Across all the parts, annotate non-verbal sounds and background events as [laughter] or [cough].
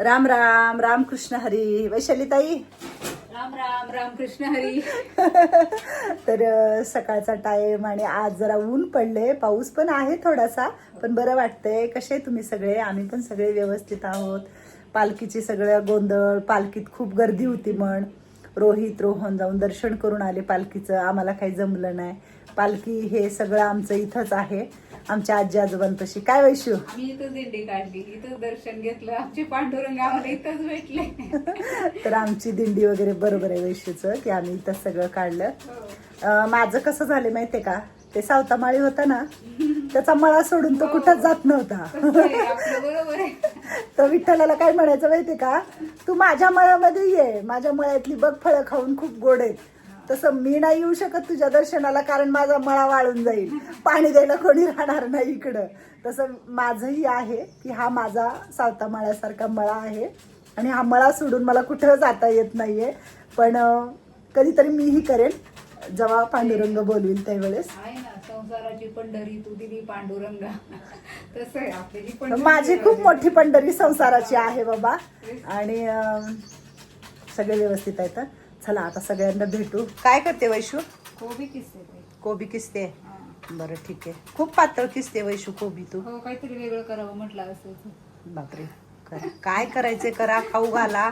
राम राम राम कृष्ण हरी. वैशाली ताई राम राम राम कृष्ण हरी. [laughs] तर सकाळचा टाइम आणि आज जरा ऊन पडले पाऊस पण आहे थोडासा पण बरं वाटतंय. कसे तुम्ही सगळे? आम्ही पण सगळे व्यवस्थित आहोत. पालखीची सगळं गोंधळ पालखीत खूप गर्दी होती म्हण. रोहित रोहन जाऊन दर्शन करून आले पालखीचं. आम्हाला काही जमलं नाही. पालखी हे सगळं आमचं इथंच आहे. आमच्या आजी आजोबांपाशी काय वैशू? आम्ही इथंच दिंडी काढली. इथंच दर्शन घेतलं. आमचे पांडुरंग आम्हाला इथंच भेटले. [laughs] तर आमची दिंडी वगैरे बरोबर आहे वैशूचं की आम्ही इथं सगळं काढलं. हो. अं, माझं कसं झालं माहितीये का? ते सावतामाळी होता ना त्याचा मळा सोडून तो कुठंच जात नव्हता. [laughs] तर विठ्ठलाला काय म्हणायचं माहितीये का? तू माझ्या मळ्यामध्ये ये. माझ्या मळ्यातली बघ फळं खाऊन खूप गोड आहेत. तसं मी नाही येऊ शकत तुझ्या दर्शनाला कारण माझा मळा वाळून जाईल. पाणी द्यायला कोणी राहणार नाही इकडं. तसं माझंही आहे की हा माझा सावता मळ्यासारखा मळा आहे. आणि हा मळा सोडून मला कुठं जाता येत नाहीये. पण कधीतरी मीही करेन. जेव्हा पांडुरंग बोलवील त्यावेळेस. संसाराची पंढरी तू दिली पांडुरंगा. [laughs] तसं माझी खूप मोठी पंढरी संसाराची आहे बाबा. आणि सगळे व्यवस्थित आहेत. चला आता सगळ्यांना भेटू. काय करते वैशू? कोबी किस्से ते. कोबी किसते? हा. बरं ठीक आहे. खूप पातळ किसते वैशू कोबी तू. हो काहीतरी वेगळं करावं म्हटलं असं बापरे. करा. काय करायचे करा खाऊ घाला.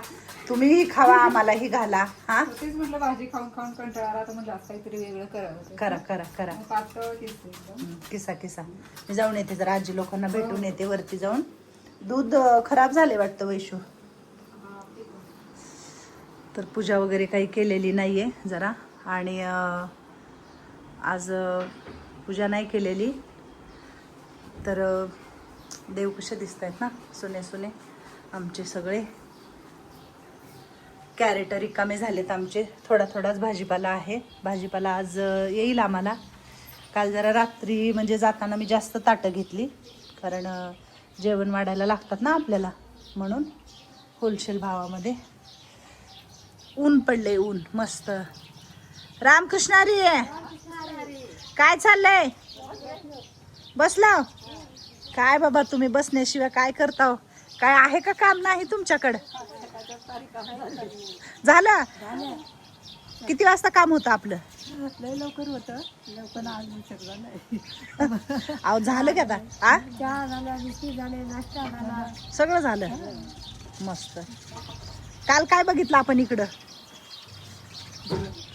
तुम्हीही खावा आम्हालाही घाला. हा? तेच म्हटलं भाजी खाऊन खाऊन कंटाळा आला तर म्हटलं असं काहीतरी वेगळं करावं करा करा करा. मग पातळ एकदम. हं, किसा किसा. मी जाऊन येते जरा आजी लोकांना भेटून येते वरती जाऊन. दूध अं, खराब झाले वाटतं वैशू? हा. तर पूजा वगैरे काही केलेली नाही आहे जरा. आणि आज पूजा नाही केलेली. तर देव कसे दिसत आहेत ना? सुने सुने. आमचे सगळे. कॅरेट रिकामे झालेत आमचे. थोडा थोडाच भाजीपाला आहे. भाजीपाला आज येईल आम्हाला. काल जरा रात्री म्हणजे जाताना मी जास्त ताटं घेतली. कारण जेवण वाढायला लागतात ना आपल्याला. म्हणून होलसेल भावामध्ये. ऊन पडले ऊन मस्त. रामकृष्ण हरी काय चाललंय? बसला? काय बाबा तुम्ही बसण्याशिवाय काय करता हो? काय आहे का काम नाही तुमच्याकडं? झालं? किती वाजता काम होतं आपलं? लवकर होतं. लवकर झालं का आता. सगळं झालं. मस्त. काल काय बघितलं आपण इकडं?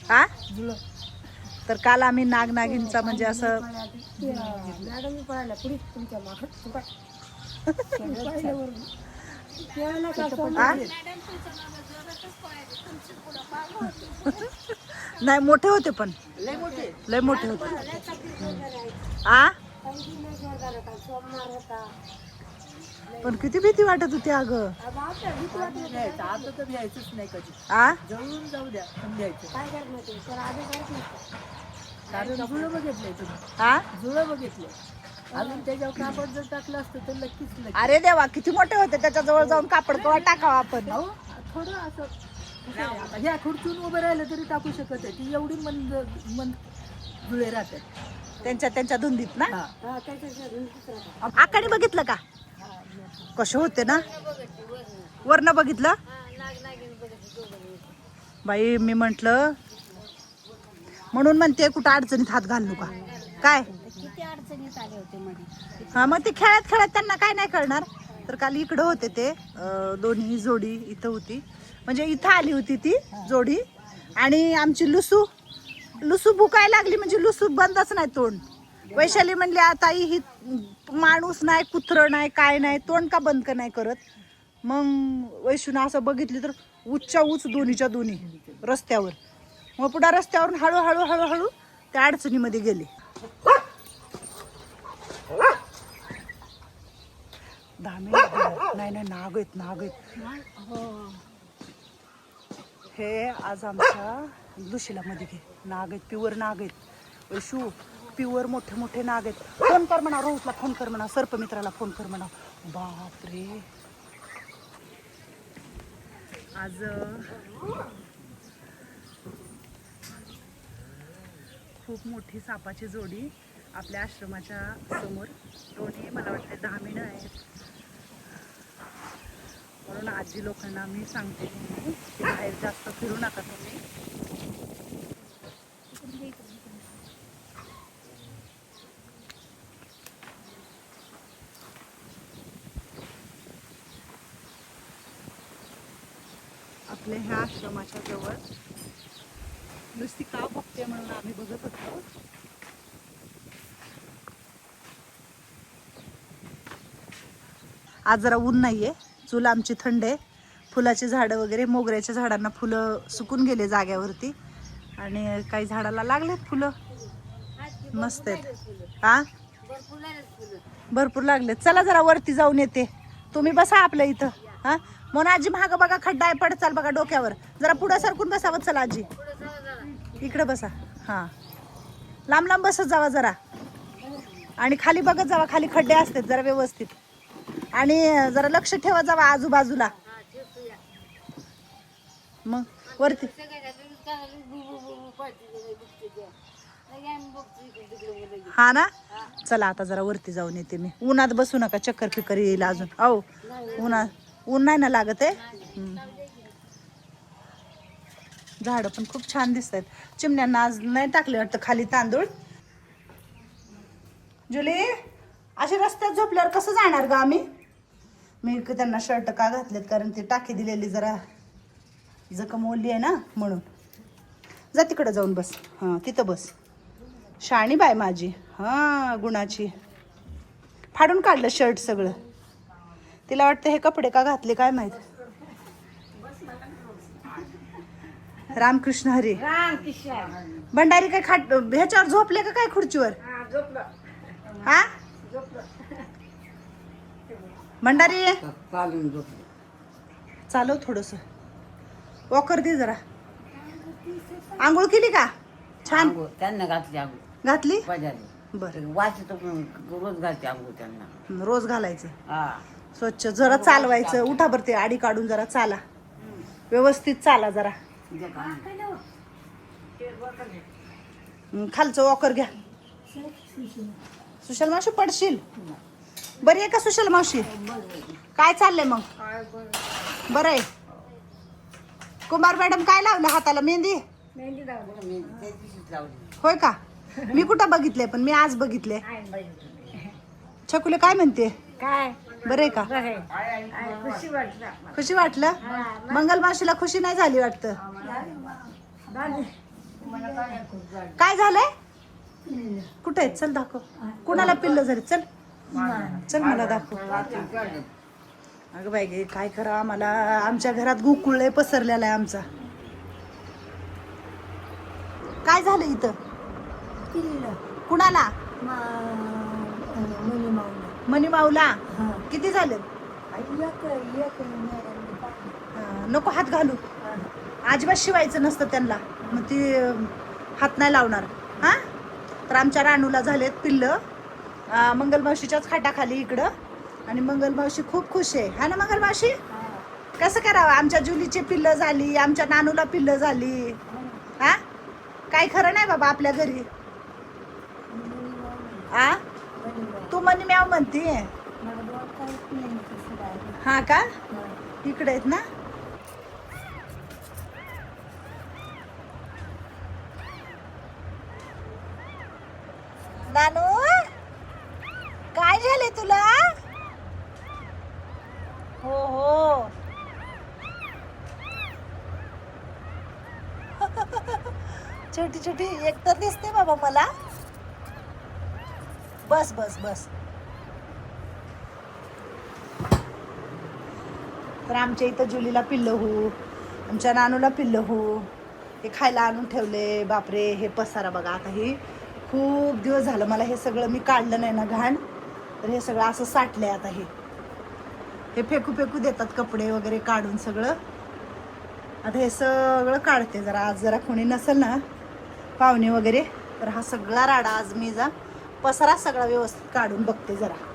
हा? तर काल आम्ही नागनागिनचा म्हणजे असं नाही मोठे होते पण. लय मोठे होते. आ पण किती भीती वाटत होती अगं. घ्यायचं आता तर घ्यायचंच नाही कधी आ? जळून जाऊ द्या पण घ्यायचं काय करणार ते तर आधी कारण जुळं बघितलंय तुम्ही आ? जुळं बघितलंय अजून त्याच्यावर कापड जर टाकलं असतं तर नक्कीच नक्की अरे देवा किती मोठे होते. त्याच्याजवळ जाऊन कापड कवा टाकावा आपण? अहो थोडं असं कसं आहे, आता ह्या खुर्चून उभं राहिलं तरी टाकू शकत आहे. ती एवढी मंद मंद जुळे राहतात. त्यांच्या त्यांच्या धुंदीत ना? हा. आकाने बघितलं का? कसे होते ना? वरनं बघितलं? बाई मी म्हंटल म्हणून म्हणते कुठं अडचणीत हात घालू का? काय? किती अडचणीत आले होते मध्ये हा मग ते खेळत खेळत त्यांना काय नाही कळणार. तर काल इकडं होते ते दोन्ही जोडी इथं होती. म्हणजे इथं आली होती ती जोडी. आणि आमची लुसू लुसू भुकायला लागली म्हणजे लुसू बंदच नाही तोंड. वैशाली म्हणली आता ही माणूस नाही कुत्रं नाही काय नाही तोंड का बंद का नाही करत? मग वैशूनं असं बघितली तर उच्च्या उच दोन्हीच्या दोन्ही रस्त्यावर. मग पुढा रस्त्यावरून हळूहळू हळूहळू त्या अडचणीमध्ये गेले. दहा नाही नाही नाग आहेत नाग आहेत. हे आज आमच्या दुशिलामध्ये घे. नाग आहेत प्युअर नाग आहेत. वैशू प्युअर मोठे मोठे नाग आहेत. फोन कर म्हणा रोहितला फोन कर म्हणा सर्पमित्राला फोन कर म्हणा. बापरे. आज खूप मोठी सापाची जोडी आपल्या आश्रमाच्या समोर. दोन्ही मला वाटते दहा मिनटं आहेत. म्हणून आजी लोकांना मी सांगते की बाहेर जास्त फिरू नका तुम्ही. आपल्या ह्या आश्रमाच्या जवळ. नुसती का बघते म्हणून आम्ही बघत होतो. आज जरा ऊन नाहीये. चूल आमची थंड आहे. फुलाची झाडं वगैरे मोगऱ्याच्या झाडांना फुलं सुकून गेले जाग्यावरती. आणि काही झाडाला लागलेत फुलं. मस्त आहेत. हा भरपूर लागलेत. चला जरा वरती जाऊन येते. तुम्ही बसा आपल्या इथं. हा म्हणून आजी महाग बघा खड्डा आहे पड चाल बघा डोक्यावर. जरा पुढं सरकून बसावं चला आजी. इकडे बसा. हां. लांब लांब बसत जावा जरा. आणि खाली बघत जावा खाली खड्डे असतात जरा व्यवस्थित. आणि जरा लक्ष ठेवा जावा आजूबाजूला. मग वरती. हा ना? चला आता जरा वरती जाऊन येते मी. उन्हात बसू नका चक्कर फिकर येईल अजून. अहो उन्हात. ऊन नाही ना लागत आहे? झाडं पण खूप छान दिसत आहेत चिमण्यांना आज नाही टाकले वाटतं खाली तांदूळ. जुली असे रस्त्यात झोपल्यावर कसं जाणार ग आम्ही? मी त्यांना शर्ट का घातलेत? कारण ती टाकी दिलेली जरा जखम ओली आहे ना म्हणून. जा तिकडं जाऊन बस. हां तिथं बस. शाणी बाय माझी. हां गुणाची. फाडून काढलं शर्ट सगळं. तिला वाटतं हे कपडे का घातले काय माहीत? रामकृष्ण हरी. भंडारी काय खाट ह्याच्यावर झोपले का काय खुर्चीवर? हा? भंडारी? चालव थोडस. वॉकर दे जरा. आंघोळ केली का? छान. त्यांना घातली आंघोळ. घातली? बजारी बरं. वाचतो पण रोज घालते आंघोळ त्यांना. रोज घालायचं. हा. स्वच्छ. जरा चालवायचं. उठा बरं ते आडी काढून जरा चाला. व्यवस्थित चाला जरा. हं, खालचं वॉकर घ्या. सुशल मावशी पडशील? बरी आहे का सुशल मावशी? काय चाललंय मग? बरं आहे. कुमार मॅडम काय लावलं हाताला? मेहंदी? होय का? मी कुठं बघितले पण मी आज बघितले छकुले काय म्हणते? काय? बरं आहे का? खुशी वाटलं. खुशी वाटलं? खुशी नाही झाली वाटतं? काय झालंय? कुठे चल दाखव. कुणाला पिल्ल झाली? चल. चल मला दाखव. अगं बाई गे काय करा आम्हाला? आमच्या घरात गोकुळ पसरलेला आहे आमचा. काय झालं इथं? कुणाला? मनी माऊला किती झाले? नको हात घालू. अजिबात शिवायचं नसतं त्यांना. मग ती अं, हात नाही लावणार. हा? तर आमच्या राणूला झालेत पिल्ल. अं, मंगलमावशीच्याच खाटाखाली इकडं. आणि मंगलमावशी खूप खुश आहे. हा ना मंगलमावशी कसं करावं? आमच्या जुलीची पिल्ल झाली आमच्या नानूला पिल्ल झाली. हा. काय खरं नाही बाबा आपल्या घरी. आ? तू मनी म्याव म्हणते. हा का? इकडे आहेत ना? नानू काय झाले तुला? हो हो. [laughs] छोटी छोटी एक तर दिसते बाबा मला. बस बस बस. तर आमच्या इथं जुलीला पिल्लं हो आमच्या नानूला पिल्लं हो. हे खायला आणून ठेवले बापरे हे पसारा बघा. आता हे खूप दिवस झालं मला हे सगळं मी काढलं नाही ना घाण. तर हे सगळं असं साठलं आहे आता हे. हे फेकू फेकू देतात कपडे वगैरे काढून सगळं. आता हे सगळं काढते जरा. आज जरा कोणी नसेल ना पाहुणे वगैरे तर हा सगळा राडा आज मी जा पसरा सगळा व्यवस्थित काढून बघते जरा.